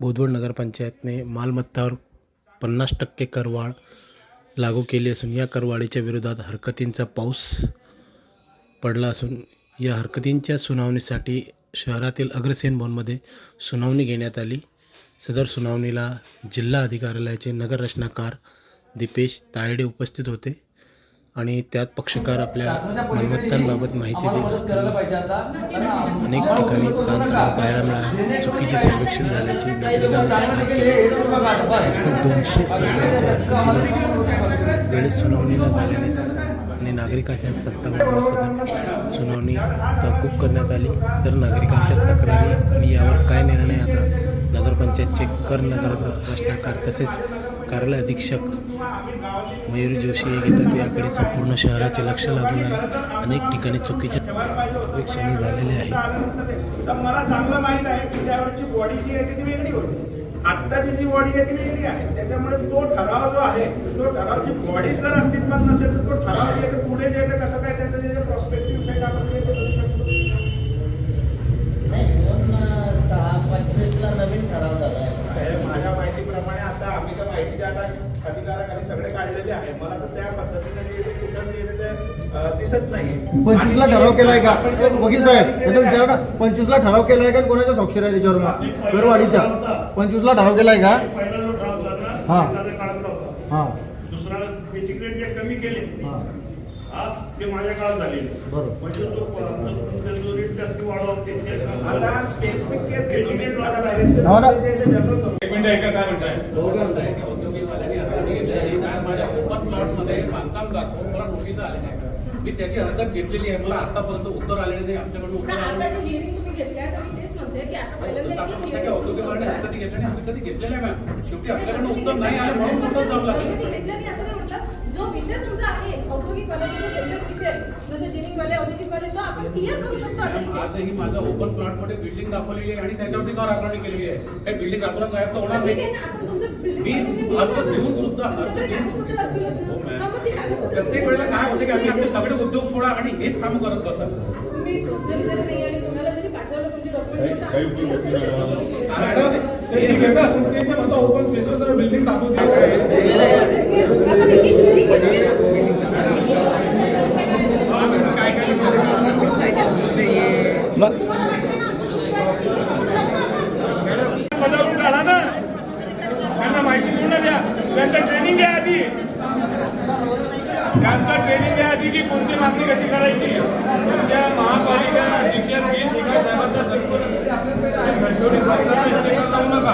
बोदवड नगरपंचायतने मालमत्तावर पन्नास टक्के करवाढ लागू केली असून या करवाढीच्या विरोधात हरकतींचा पाऊस पडला असून या हरकतींच्या सुनावणीसाठी शहरातील अग्रसेन भवनमध्ये सुनावणी घेण्यात आली. सदर सुनावणीला जिल्हा अधिकाऱ्यालयाचे नगररचनाकार दिपेश दीपेश तायडे उपस्थित होते. आणि त्यात पक्षकार आपल्या मालमत्तांबाबत माहिती देत असताना अनेक ठिकाणी ताणतणाव पाहायला मिळाला. चुकीचे सर्वेक्षण झाल्याची दोनशे अर्जांच्या वेळेत सुनावणी न झाल्याने आणि नागरिकांच्या सत्तावन्न सुनावणी तहकूब करण्यात आली. तर नागरिकांच्या तक्रारी आणि यावर काय निर्णय आता नगरपंचायतचे कर नगर रचनाकार तसेच कार्यालय अधीक्षक मयूर जोशी हे घेतात. याकडे संपूर्ण शहराचे लक्ष लागून आहे. अनेक ठिकाणी चुकीचे सर्वेक्षणे झालेले आहे मला चांगलं माहीत आहे की त्यावेळेची बॉडी जी आहे ती वेगळी होती आत्ताची जी बॉडी आहे ती वेगळी आहे. त्याच्यामुळे तो ठराव जो आहे तो ठरावची बॉडी जर अस्तित्वात नसेल तर तो ठराव जे पुढे जे कसं काय त्याचं जे प्रॉस्पेक्टिव्ह इफेक्ट आपण करू शकतो नाही दोन सहा पंचवीसला नवीन ठराव झाला आहे हे माझ्या माहितीप्रमाणे आता आम्ही तर माहितीच्या आता अधिकाराखाली काढलेले आहे. मला तर त्या पद्धतीने जे कुठं जे ते दिसत नाही. पंचवीसला ठराव केलाय का? वकील साहेब पंचवीसला ठराव केलाय का कोणाच्या स्वाक्षर आहे त्याच्यावर मग? करवाढीच्या. पंचवीसला ठराव केलाय का? हा. हा. दुसरा बेसिक रेट जे कमी केले ते माझ्या काळात झालेले बरोबर. म्हणजे जो रेट जास्त वाढवा आता स्पेसिफिक केस हो. एक मिनिट ऐका काय म्हणताय? माझ्या ओपन प्लॉटमध्ये बांधकाम दाखवून मला नोटीस आले नाही. मी त्याची हरकत घेतलेली आहे. मला आतापर्यंत उत्तर आलेलं नाही. आमच्याकडून उत्तर आलं औद्योगिक वाढणे हरकती घेतल्या नाही. मॅम. शेवटी आपल्याकडून उत्तर नाही आलं म्हणून उत्तर जाऊ लागले. जो विषय तुमचा आहे औद्योगिक वाल्याचा सेपरेट विषय जसं जिनिंग वाले औद्योगिक वाले तो आपण क्लिअर करू शकतो. आजही माझा ओपन प्लॉटमध्ये बिल्डिंग दाखवलेली आहे आणि त्याच्यावरती कर आकारणी केलेली आहे काही बिल्डिंग रातोरात गायब तर होणार नाही मी अर्ज. देऊन सुद्धा. हो, प्रत्येक वेळेला काय होते की आम्ही आपले सगळे उद्योग सोडा आणि हेच काम करत बसा ओपन स्पेसवर जर बिल्डिंग दाखवू द्या आपण एक hearing घेतली. पदावरून काढा ना त्यांना माहिती पूर्ण द्या त्यांचं ट्रेनिंग घ्या आधी त्यांचं ट्रेनिंग घ्या आधी की कोणती मागणी कशी करायची? त्या महापालिका शिक्षण बी शिक्षण साहेबांचा संशोधित जाऊ नका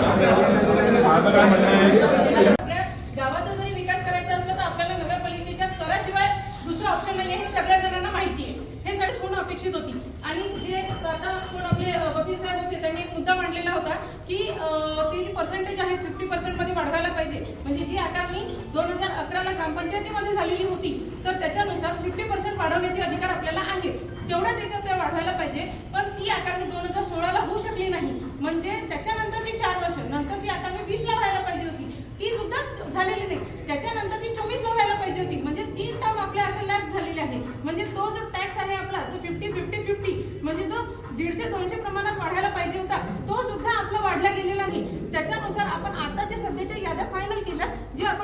माझं काय म्हणणं आहे आपल्या गावाचा जरी विकास करायचा असला तर आपल्याला नगरपालिकेच्या कराशिवाय दुसरं ऑप्शन नाही आहे हे सगळ्या जणांना माहिती आहे हे सगळेच होणं अपेक्षित होती आणि जे आता कोण आपले अ, वकील साहेब होते त्यांनी एक मुद्दा मांडलेला होता की अ, ती जी पर्सेंटेज आहे फिफ्टी पर्सेंटमध्ये वाढवायला पाहिजे. म्हणजे जी आकारणी दोन हजार अकराला ग्रामपंचायतीमध्ये झालेली होती तर त्याच्यानुसार फिफ्टी पर्सेंट वाढवण्याचे अधिकार आपल्याला आहेत. तेवढ्याच याच्यात त्या वाढवायला पाहिजे पण ती आकारणी दोन हजार सोळाला होऊ शकली नाही. म्हणजे त्याच्यानंतरची चार वर्ष नंतरची आकारणी वीसला व्हायला पाहिजे होती. ती सुद्धा झालेली नाही. त्याच्यानंतर ती चोवीसला व्हायला पाहिजे होती. म्हणजे तीन टर्म आपल्या अशा लॅब्स झालेले आहे म्हणजे तो जो टॅक्स आहे आपला जो फिफ्टी फिफ्टी फिफ्टी म्हणजे तो दीडशे दोनशे प्रमाणात वाढायला पाहिजे होता तो सुद्धा आपला वाढला गेलेला नाही त्याच्यानुसार आपण आता जे सध्याच्या याद्या फायनल केल्या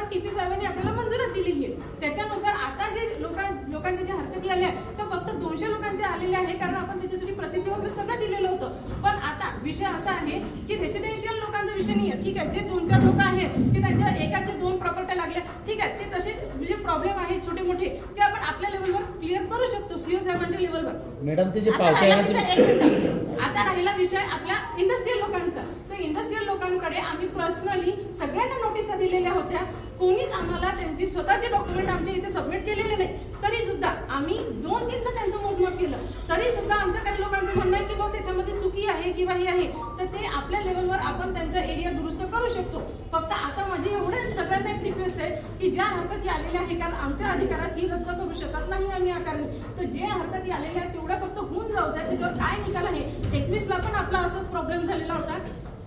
जे आपण टीपी साहेबांनी आपल्याला मंजुरात दिलेली आहे. त्याच्यानुसार आता जे लोकां लोकांच्या ज्या हरकती आल्या त्या फक्त दोनशे लोकांच्या आलेल्या आहे कारण आपण त्याच्यासाठी प्रसिद्धी वगैरे सगळं दिलेलं होतं. पण आता विषय असा आहे की रेसिडेन्शियल लोकांचा विषय नाही आहे ठीक आहे जे दोन चार लोक आहेत की त्यांच्या एकाचे दोन प्रॉपर्ट्या लागल्या ठीक आहे ते तसे जे प्रॉब्लेम आहेत छोटे मोठे ते आपण आपल्या लेवलवर क्लिअर करू शकतो सीओ साहेबांच्या लेवलवर मॅडम ते जे आता राहिला विषय आपल्या इंडस्ट्रीयल लोकांचा. इंडस्ट्रीयल लोकांकडे आम्ही पर्सनली सगळ्यांना नोटिसा दिलेल्या होत्या. कोणीच आम्हाला त्यांची स्वतःचे डॉक्युमेंट आमच्या इथे सबमिट केलेले नाही. तरी सुद्धा आम्ही दोन तीनदा त्यांचं मोजमाप केलं. तरी सुद्धा आमच्या काही लोकांचं म्हणणं आहे की बाबा त्याच्यामध्ये चुकी आहे किंवा हे आहे. तर ते आपल्या लेवलवर आपण त्यांचा एरिया दुरुस्त करू शकतो. फक्त आता माझी एवढं सगळ्यांना एक रिक्वेस्ट आहे की ज्या हरकती आलेल्या आहे कारण आमच्या अधिकारात ही रद्द करू शकत नाही आम्ही आकारणी. तर जे हरकती आलेल्या आहेत तेवढ्या फक्त होऊन जाऊ द्या. त्याच्यावर काय निकाल आहे? एकवीसला पण आपला असं प्रॉब्लेम झालेला होता.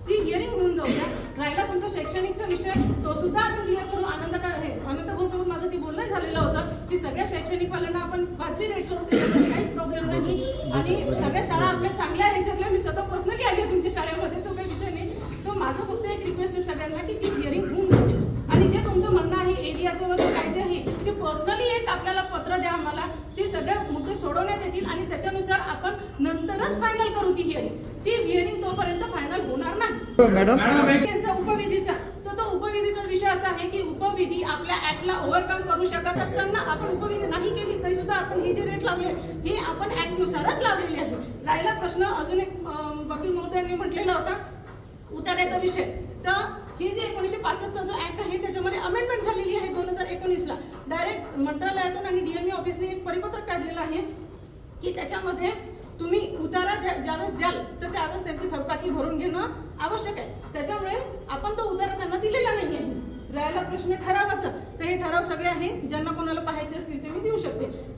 ती हिअरिंग होऊन जाऊ द्या. राहिला तुमचा शैक्षणिकचा विषय तो सुद्धा आपण क्लिअर करू. आनंद का हे आनंद भाऊ सोबत माझं ती बोलणं झालेलं होतं की सगळ्या शैक्षणिक वाल्यांना आपण लावतो त्याच्यात काहीच प्रॉब्लेम नाही. आणि सगळ्या शाळा आपल्या चांगल्या ह्याच्यातल्या मी स्वतः पर्सनली आली आहे तुमच्या शाळेमध्ये. माझं फक्त एक रिक्वेस्ट आहे सगळ्यांना की ती हिअरिंग होऊन जाते आणि जे तुमचं म्हणणं आहे एरियाचं वगैरे काय जे आहे ते पर्सनली एक आपल्याला पत्र द्या आम्हाला ते सगळे मुद्दे सोडवण्यात येतील आणि त्याच्यानुसार आपण नंतरच फायनल करू ती हिअरिंग ती हिअरिंग तोपर्यंत फायनल होणार नाही. मॅडम त्यांचा उपविधीचा. तर तो उपविधीचा विषय असा आहे की उपविधी आपल्या ऍक्टला ओव्हरकम करू शकत असताना आपण उपविधी नाही केली तरी सुद्धा आपण हे जे रेट लावले हे आपण ऍक्ट नुसारच लावलेले आहे. राहिला प्रश्न अजून एक वकील महोदयांनी म्हटलेला होता. उतार्याचा विषय. तर हे जे एकोणीशे पासष्टचा जो ऍक्ट आहे त्याच्यामध्ये अमेंडमेंट झालेली आहे दोन हजार एकोणीसला. डायरेक्ट मंत्रालयातून आणि डीएमई ऑफिसने एक परिपत्रक काढलेलं आहे की त्याच्यामध्ये तुम्ही उतारा द्या ज्यावेळेस द्याल तर त्यावेळेस त्यांची थकबाकी भरून घेणं आवश्यक आहे. त्याच्यामुळे आपण तो उतारा त्यांना दिलेला नाही आहे राहिला प्रश्न ठरावाचा. तर हे ठराव सगळे आहे. ज्यांना कोणाला पाहायचे असतील ते मी देऊ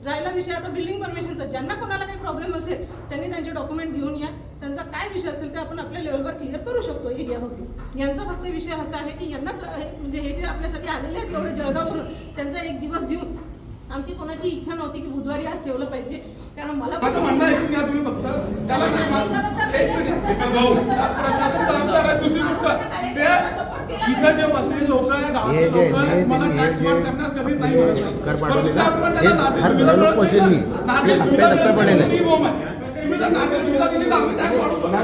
राहिला विषय आता बिल्डिंग परमिशनचा ज्यांना कोणाला काही प्रॉब्लेम असेल त्यांनी त्यांचे डॉक्युमेंट घेऊन या. त्यांचा काय विषय असेल ते आपण आपल्या लेवलवर क्लिअर करू शकतो एरियामध्ये यांचा फक्त विषय असा आहे की यांना म्हणजे हे जे आपल्यासाठी आलेले आहेत एवढे जळगाववरून त्यांचा एक दिवस देऊन. आमची कोणाची इच्छा नव्हती की बुधवारी आज ठेवलं पाहिजे. कारण मला प्रशासन वसलेले लोक आहे हे गावातले जे- लोक हे- मला हे टॅक्स जे- वाढ करण्यास कधीच नाही म्हणत नाही. कर पाठवले परंतु ना, आपण हे त्यांना नागरी हर सुविधा घराला मिळत पोहोचेल नाही मी. ना. नागरी हे सुविधा टप्प्या- टप्प्या मिळत नाही. पडेल. ही बोंब आहे. तुम्ही जर नागरी सुविधा दिली तर आम्ही टॅक्स वाढवतो ना.